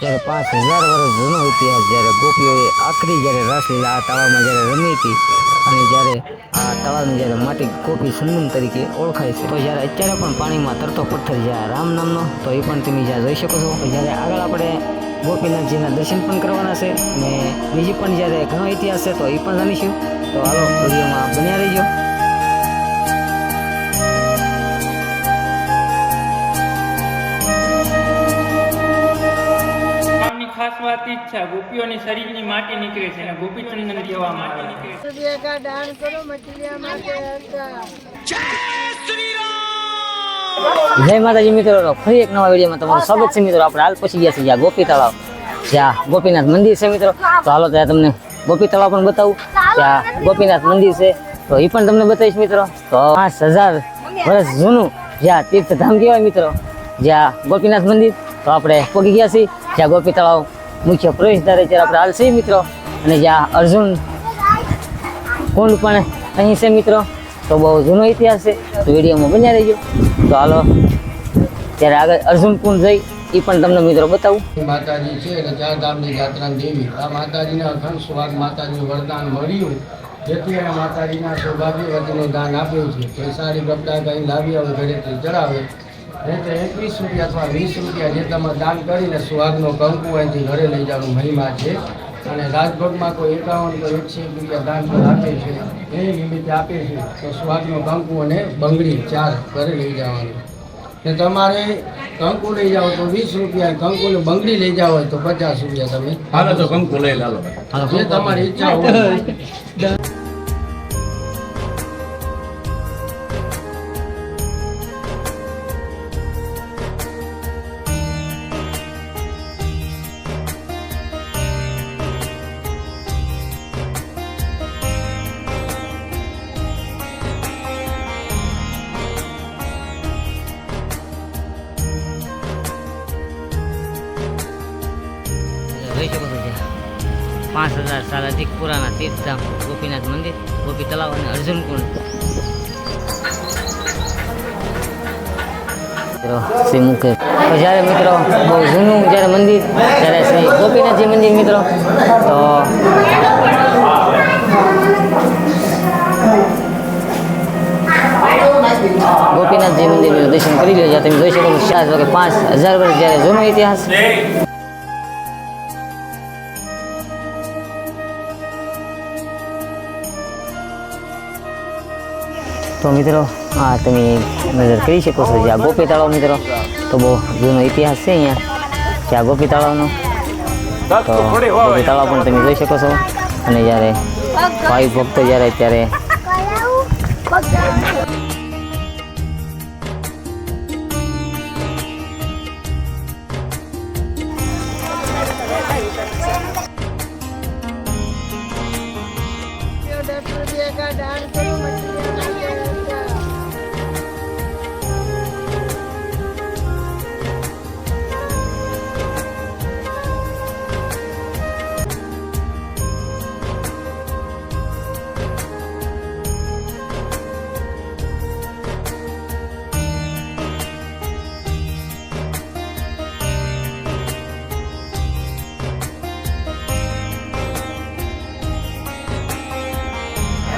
ત્યારે પાંચ હજાર વર્ષ જૂનો ઇતિહાસ જ્યારે ગોપીઓએ આખરી જ્યારે રાસલીલા આ તળાવમાં જ્યારે રમી હતી અને જ્યારે આ તળાવની જ્યારે માટી ગોપી સંગમ તરીકે ઓળખાય છે, તો જ્યારે અત્યારે પણ પાણીમાં તરતો પથ્થર જ્યાં રામ નામનો, તો એ પણ તમે જ્યાં જોઈ શકો છો. જ્યારે આગળ આપણે ગોપીનાથજીના દર્શન પણ કરવાના છે અને બીજી પણ જ્યારે ઘણો ઇતિહાસ છે, તો એ પણ જાણીશું. તો હાલો, વિડીયોમાં બન્યા રહીજો. તપાસવાથી જ છે ગોપીઓની શરીરની માટી નીકળે છે અને ગોપીચંદન કહેવામાં આવે છે. જય માતાજી મિત્રો ફરી એક નવા વિડીયોમાં તમારું સ્વાગત છે મિત્રો. આપણે હાલ પછી ગયા છીએ જ્યાં ગોપી તળાવ જ્યાં ગોપીનાથ મંદિર છે મિત્રો. તો હાલો ત્યાં તમને ગોપી તળાવ પણ બતાવું. ત્યાં ગોપીનાથ મંદિર છે. તો એ પણ તમને બતાવીશ મિત્રો. તો પાંચ હજાર વર્ષ જૂનું જ્યાં તીર્થધામ કહેવાય મિત્રો. જ્યાં ગોપીનાથ મંદિર. તો આપણે પહોંચી ગયા છીએ જ્યાં ગોપી તળાવ મુખ્ય પ્રવેશદ્વારે જ્યારે આપણે હાલ છીએ મિત્રો. અને જ્યાં અર્જુન કુંડ પણ અહીં છે મિત્રો. તો બહુ જૂનો ઇતિહાસ છે, તો વિડીયોમાં બન્યા રહીજો. તો હાલો, ત્યારે આગળ અર્જુન કુંડ જઈ એ પણ તમને મિત્રો બતાવું. માતાજી છે અને ચાર ધામની યાત્રા દેવી. આ માતાજીને અખંડ સ્વાદ, માતાજીનું વરદાન મળ્યું. જેથી એને માતાજીના સૌભાગ્યવતીનું દાન આપ્યું છે. પૈસાની કપડાં કંઈ લાવી આવે, ઘરેથી ચડાવે. નહીં તો એકવીસ રૂપિયા અથવા વીસ રૂપિયા જે તમે દાન કરીને સુહાગનો કંકુ અહીંથી ઘરે લઈ જવાનું મહિમા છે. અને રાજકોટમાં કોઈ એકાવન કોઈ એકસો એક રૂપિયા દાન પર આપે છે. એ નિમિત્તે આપે છે તો સુહાગનો કંકુ અને બંગડી ચાર ઘરે લઈ જવાનું. ને તમારે કંકુ લઈ જાઓ તો વીસ રૂપિયા કંકુ ને બંગડી લઈ જાઓ હોય તો પચાસ રૂપિયા તમે. હાલો તો કંકુ લઈ લાલો જે તમારી ઈચ્છા હોય. જોઈ શકો પાંચ હજાર સાલ અધિક પુરાના તીર્થધામ, ગોપીનાથ મંદિર, ગોપી તળાવ અને અર્જુન કુંડ. શ્રી મુખે જ્યારે મિત્રો બહુ જૂનું જ્યારે મંદિર, ત્યારે શ્રી ગોપીનાથજી મંદિર મિત્રો, તો ગોપીનાથજી મંદિરનું દર્શન કરી લો જ્યાં તમે જોઈ શકો છો પાંચ હજાર વર્ષ જ્યારે જૂનો ઇતિહાસ. તો મિત્રો આ તમે નજર કરી શકો છો જ્યાં ગોપી તળાવ મિત્રો. તો બહુ જૂનો ઇતિહાસ છે અહીંયા જ્યાં ગોપી તળાવનો તો ગોપી તળાવ પણ તમે જોઈ શકો છો. અને જ્યારે ભાઈ ભક્તો જ્યારે ત્યારે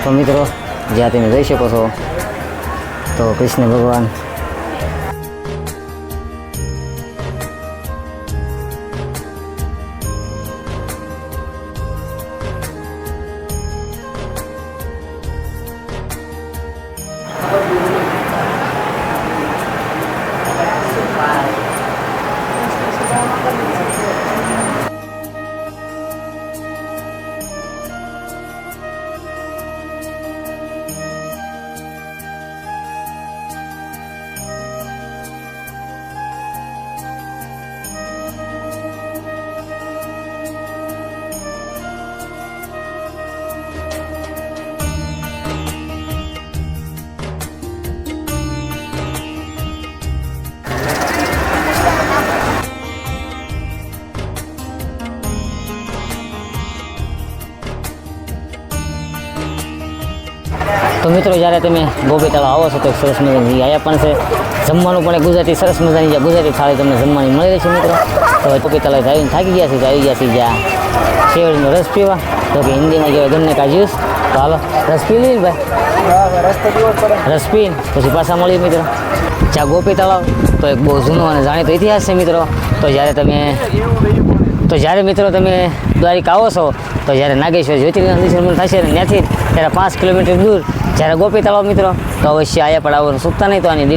તો મિત્રો જ્યાં તમે જઈ શકો છો તો કૃષ્ણ ભગવાન તો મિત્રો, જ્યારે તમે ગોપી તળાવ આવો છો તો એક સરસ મજાની જગ્યા અહીંયા પણ છે. જમવાનું પણ એક ગુજરાતી સરસ મજાની જ્યાં ગુજરાતી થાળી તમને જમવાની મળી રહી છે મિત્રો. તો હવે ગોપી તળાવ આવીને થાકી ગયા છે તો આવી ગયા છે જ્યાં શેરડીનો રસ પીવા. તો કે હિન્દીમાં કહેવાય ગન્ને કા જ્યુસ. તો હાલો, રસ પી લઈએ ને ભાઈ. રસ પીને પછી પાછા મળીએ મિત્રો. જ્યાં ગોપી તળાવ તો એક બહુ જૂનો અને જાણીતો ઇતિહાસ છે મિત્રો. તો જ્યારે તમે, તો જ્યારે મિત્રો તમે દ્વારિકા આવો છો, તો જ્યારે નાગેશ્વર જ્યોતિર્લિંગ દર્શન થશે ને ત્યાંથી ત્યારે પાંચ કિલોમીટર દૂર જ્યારે ગોપી તળાવ મિત્રો તો અવશ્ય આયા પડાવવાનું ચૂકતા નહીં તો આની